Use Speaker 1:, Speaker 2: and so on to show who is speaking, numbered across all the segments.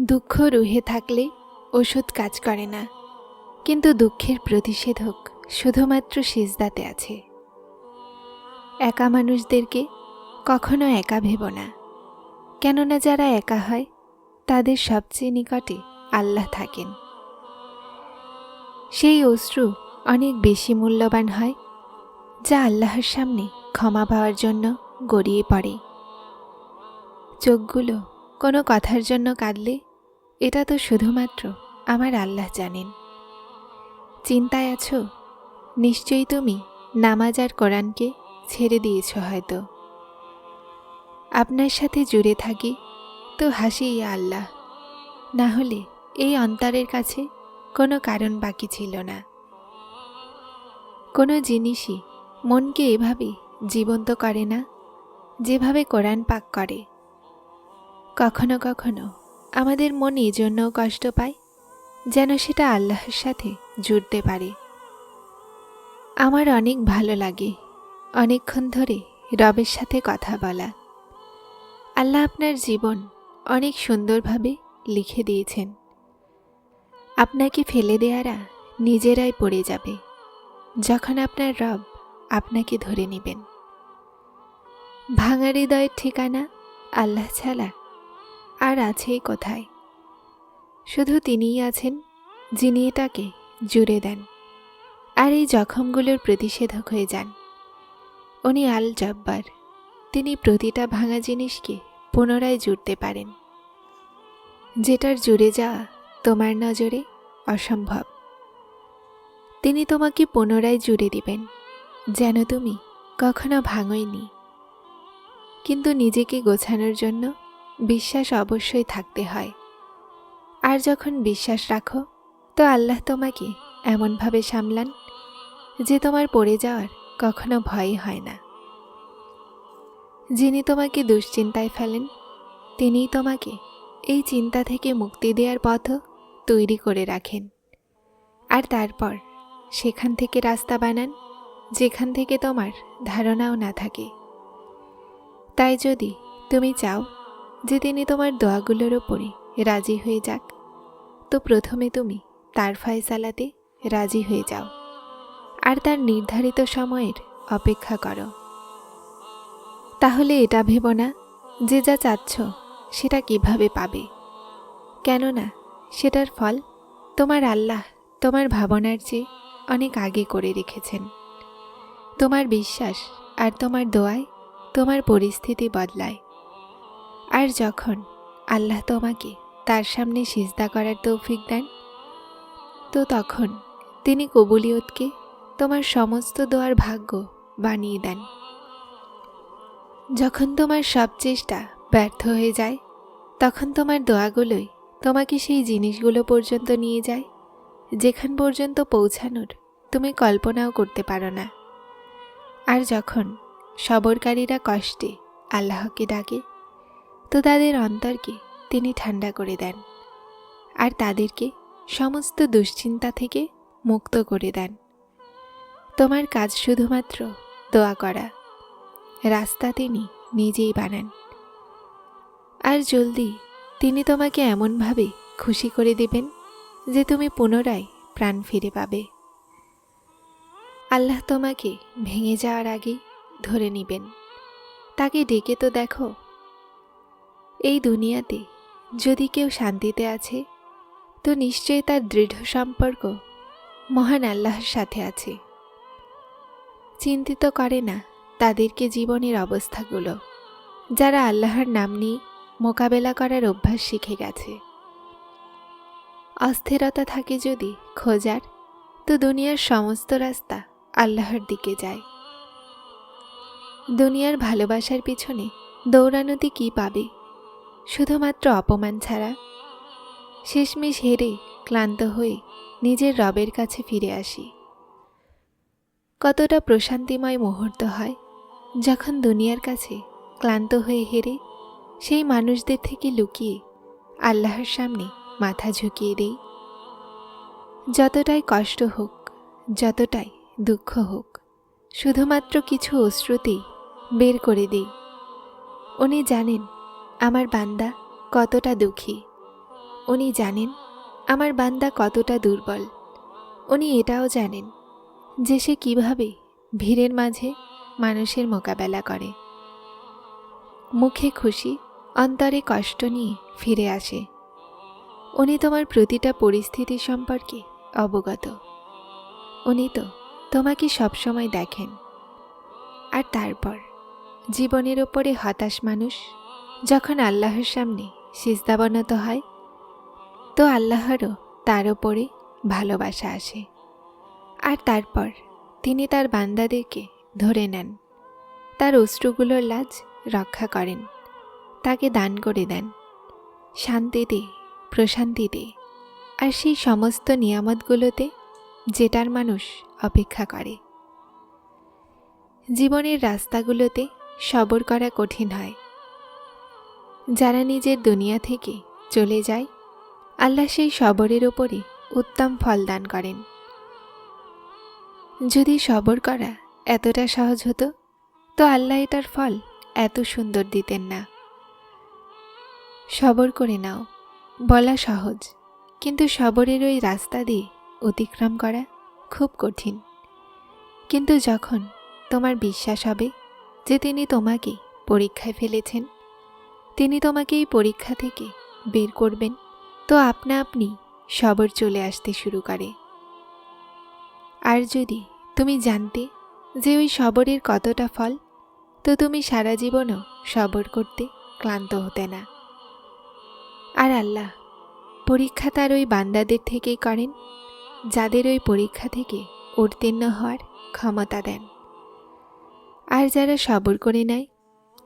Speaker 1: দুঃখ রুহে থাকলে ওষুধ কাজ করে না। কিন্তু দুঃখের প্রতিষেধক শুধুমাত্র সিজদাতে আছে। একা মানুষদেরকে কখনো একা ভেব না। কেননা যারা একা হয়, তাদের সবচেয়ে নিকটে আল্লাহ থাকেন। সেই অশ্রু অনেক বেশি মূল্যবান হয়, যা আল্লাহর সামনে ক্ষমা পাওয়ার জন্য গড়িয়ে পড়ে। চোখগুলো কোনো কথার জন্য কাঁদলে, এটা তো শুধুমাত্র আমার আল্লাহ জানেন। চিন্তায় আছো? নিশ্চয়ই তুমি নামাজ আর কোরআনকে ছেড়ে দিয়েছ হয়তো। আপনার সাথে জুড়ে থাকি তো হাসি ইয়া আল্লাহ। না হলে এই অন্তরের কাছে কোনো কারণ বাকি ছিল না। কোনো জিনিসই মনকে এভাবে জীবন্ত করে না, যেভাবে কোরআন পাক করে। কখনো কখনো আমাদের মন এই জন্যও কষ্ট পায় যেন সেটা আল্লাহর সাথে জুড়তে পারে। আমার অনেক ভালো লাগে অনেকক্ষণ ধরে রবের সাথে কথা বলা। আল্লাহ আপনার জীবন অনেক সুন্দরভাবে লিখে দিয়েছেন। আপনাকে ফেলে দেয়ারা নিজেরাই পড়ে যাবে যখন আপনার রব আপনাকে ধরে নেবেন। ভাঙা হৃদয়ের ঠিকানা আল্লাহ ছাড়া আর আছেই কোথায়। শুধু তিনিই আছেন, যিনি এটাকে জুড়ে দেন। আর এই জখমগুলোর প্রতিষেধক হয়ে যান। উনি আল জব্বার তিনি প্রতিটা ভাঙা জিনিসকে পুনরায় জুড়তে পারেন। যেটার জুড়ে যাওয়া তোমার নজরে অসম্ভব। তিনি তোমাকে পুনরায় জুড়ে দিবেন, যেন তুমি কখনো ভাঙইনি। কিন্তু নিজেকে গোছানোর জন্য বিশ্বাস অবশ্যই থাকতে হয়। আর যখন বিশ্বাস রাখো, তো আল্লাহ তোমাকে এমনভাবে সামলান যে তোমার পড়ে যাওয়ার কখনো ভয় হয় না। যিনি তোমাকে দুশ্চিন্তায় ফেলেন, তিনিই তোমাকে এই চিন্তা থেকে মুক্তি দেওয়ার পথও তৈরি করে রাখেন। আর তারপর সেখান থেকে রাস্তা বানান যেখান থেকে তোমার ধারণাও না থাকে। তাই যদি তুমি চাও যে তিনি তোমার দোয়াগুলোর ওপরে রাজি হয়ে যাক। তো প্রথমে তুমি তার ফয়সালাতে রাজি হয়ে যাও। আর তার নির্ধারিত সময়ের অপেক্ষা করো। তাহলে এটা ভেব না যে যা চাচ্ছ সেটা কীভাবে পাবে। কেননা সেটার ফল তোমার আল্লাহ তোমার ভাবনার চেয়ে অনেক আগে করে রেখেছেন। তোমার বিশ্বাস আর তোমার দোয়ায় তোমার পরিস্থিতি বদলায়। আর যখন আল্লাহ তোমাকে তার সামনে সিজদা করার তৌফিক দেন, তো তখন তিনি কবুলিয়তকে তোমার সমস্ত দোয়ার ভাগ্য বানিয়ে দেন। যখন তোমার সব চেষ্টা ব্যর্থ হয়ে যায়, তখন তোমার দোয়াগুলোই তোমাকে সেই জিনিসগুলো পর্যন্ত নিয়ে যায়, যেখান পর্যন্ত পৌঁছানোর তুমি কল্পনাও করতে পারো না। আর যখন সবরকারীরা কষ্টে আল্লাহকে ডাকে তো তাদের অন্তরকে তিনি ঠান্ডা করে দেন আর তাদেরকে সমস্ত দুশ্চিন্তা থেকে মুক্ত করে দেন। তোমার কাজ শুধুমাত্র দোয়া করা, রাস্তা তিনি নিজেই বানান। আর জলদি তিনি তোমাকে এমনভাবে খুশি করে দিবেন যে তুমি পুনরায় প্রাণ ফিরে পাবে। আল্লাহ তোমাকে ভেঙে যাওয়ার আগে ধরে নিবেন। তাকে ডেকে তো দেখো এই দুনিয়াতে যদি কেউ শান্তিতে আছে, তো নিশ্চয়ই তার দৃঢ় সম্পর্ক মহান আল্লাহর সাথে আছে। চিন্তিত করে না তাদেরকে জীবনের অবস্থাগুলো, যারা আল্লাহর নাম নিয়ে মোকাবেলা করার অভ্যাস শিখে গেছে। অস্থিরতা থাকে যদি খোঁজার, তো দুনিয়ার সমস্ত রাস্তা আল্লাহর দিকে যায়। দুনিয়ার ভালোবাসার পিছনে দৌড়ানোতে কি পাবে? শুধুমাত্র অপমান ছাড়া। শেষমেশ হেরে ক্লান্ত হয়ে নিজের রবের কাছে ফিরে আসি। কতটা প্রশান্তিময় মুহূর্ত হয় যখন দুনিয়ার কাছে ক্লান্ত হয়ে হেরে সেই মানুষদের থেকে লুকিয়ে আল্লাহর সামনে মাথা ঝুঁকিয়ে দেই। যতটাই কষ্ট হোক, যতটাই দুঃখ হোক, শুধুমাত্র কিছু অশ্রুতেই বের করে দিই। উনি জানেন আমার বান্দা কতটা দুঃখী। উনি জানেন আমার বান্দা কতটা দুর্বল। উনি এটাও জানেন যে সে কীভাবে ভিড়ের মাঝে মানুষের মোকাবেলা করে। মুখে খুশি, অন্তরে কষ্ট নিয়ে ফিরে আসে। উনি তোমার প্রতিটা পরিস্থিতি সম্পর্কে অবগত। উনি তো তোমাকে সবসময় দেখেন। আর তারপর জীবনের ওপরে হতাশ মানুষ যখন আল্লাহর সামনে সিজদাবনত হয়, তো আল্লাহরও তার ওপরে ভালোবাসা আসে। আর তারপর তিনি তার বান্দাদেরকে ধরে নেন, তার অশ্রুগুলোর লাজ রক্ষা করেন, তাকে দান করে দেন, শান্তিতে, প্রশান্তিতে, আর সেই সমস্ত নিয়ামতগুলোতে যেটার মানুষ অপেক্ষা করে। জীবনের রাস্তাগুলোতে সবর করা কঠিন হয় যারা নিজের দুনিয়া থেকে চলে যায়, আল্লাহ সেই সবরের ওপরে উত্তম ফল দান করেন। যদি সবর করা এতটা সহজ হতো, তো আল্লাহ এটার ফল এত সুন্দর দিতেন না। সবর করে নাও, বলা সহজ, কিন্তু সবরের ওই রাস্তা দিয়ে অতিক্রম করা খুব কঠিন। কিন্তু যখন তোমার বিশ্বাস হবে যে তিনি তোমাকে পরীক্ষায় ফেলেছেন তিনি তোমাকে এই পরীক্ষা থেকে বের করবেন। তো আপনা আপনি সবর চলে আসতে শুরু করে। আর যদি তুমি জানতে যে ওই সবরের কতটা ফল, তো তুমি সারা জীবনও সবর করতে ক্লান্ত হতে না। আর আল্লাহ পরীক্ষা তার ওই বান্দাদের থেকেই করেন, যাদের ওই পরীক্ষা থেকে উত্তীর্ণ হওয়ার ক্ষমতা দেন। আর যারা সবর করে নেয়,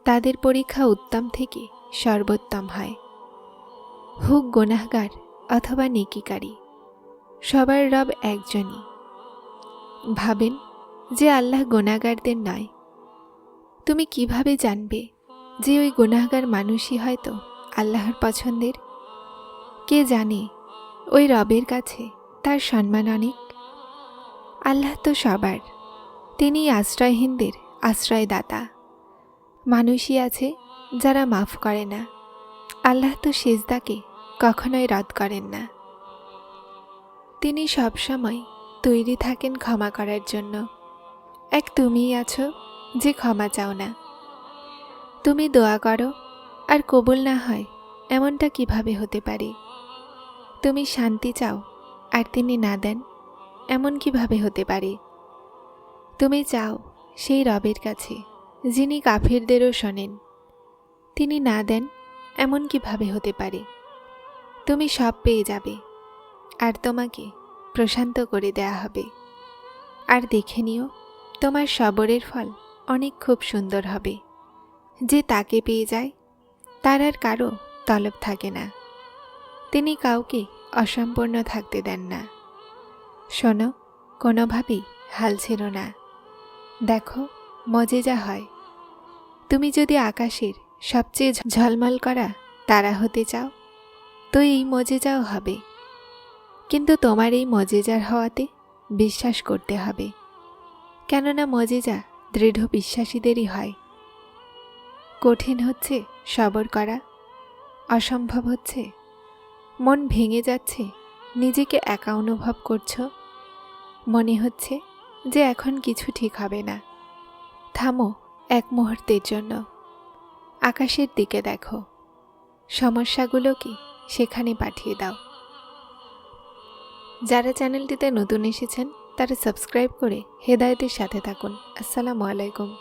Speaker 1: তাদের পরীক্ষা উত্তম থেকে সর্বোত্তম হয়। হোক গোনাহগার অথবা নেকিকারী, সবার রব একজনই। ভাবেন যে আল্লাহ গোনাগারদের নয়। তুমি কীভাবে জানবে যে ওই গুনাহগার মানুষই হয়তো আল্লাহর পছন্দের? কে জানে ওই রবের কাছে তার সম্মান অনেক? আল্লাহ তো সবার, তিনি আশ্রয়হীনদের আশ্রয়দাতা। মানুষই আছে যারা মাফ করে না। আল্লাহ তো সেজদাকে কখনোই রদ করেন না। তিনি সবসময় তৈরি থাকেন ক্ষমা করার জন্য। এক তুমিই আছো যে ক্ষমা চাও না। তুমি দোয়া করো আর কবুল না হয় এমনটা কীভাবে হতে পারে? তুমি শান্তি চাও আর তিনি না দেন এমন কীভাবে হতে পারে? তুমি চাও সেই রবের কাছে যিনি কাফিরদেরও শোনেন। তিনি না দেন, এমন কীভাবে হতে পারে? তুমি সব পেয়ে যাবে। আর তোমাকে প্রশান্ত করে দেয়া হবে। আর দেখে নিও, তোমার সবরের ফল অনেক খুব সুন্দর হবে। যে তাকে পেয়ে যায়, তার আর কারও তলব থাকে না। তিনি কাউকে অসম্পূর্ণ থাকতে দেন না। শোনো, কোনোভাবেই হাল ছিল না। দেখো, মজে যা হয়। তুমি যদি আকাশের সবচেয়ে ঝলমল করা, তারা হতে চাও। তো এই মজেজাও হবে। কিন্তু তোমার এই মজেজার হওয়াতে বিশ্বাস করতে হবে। কেননা মজেজা দৃঢ় বিশ্বাসীদেরই হয়। কঠিন হচ্ছে সবর করা, অসম্ভব হচ্ছে, মন ভেঙে যাচ্ছে, নিজেকে একা অনুভব করছ। মনে হচ্ছে যে এখন কিছু ঠিক হবে না। থামো এক মুহূর্তের জন্য। আকাশের দিকে দেখো। সমস্যাগুলো কি? সেখানে পাঠিয়ে দাও। যারা চ্যানেলটিতে নতুন এসেছেন, তারা সাবস্ক্রাইব করে হেদায়তের সাথে থাকুন। আসসালামু আলাইকুম।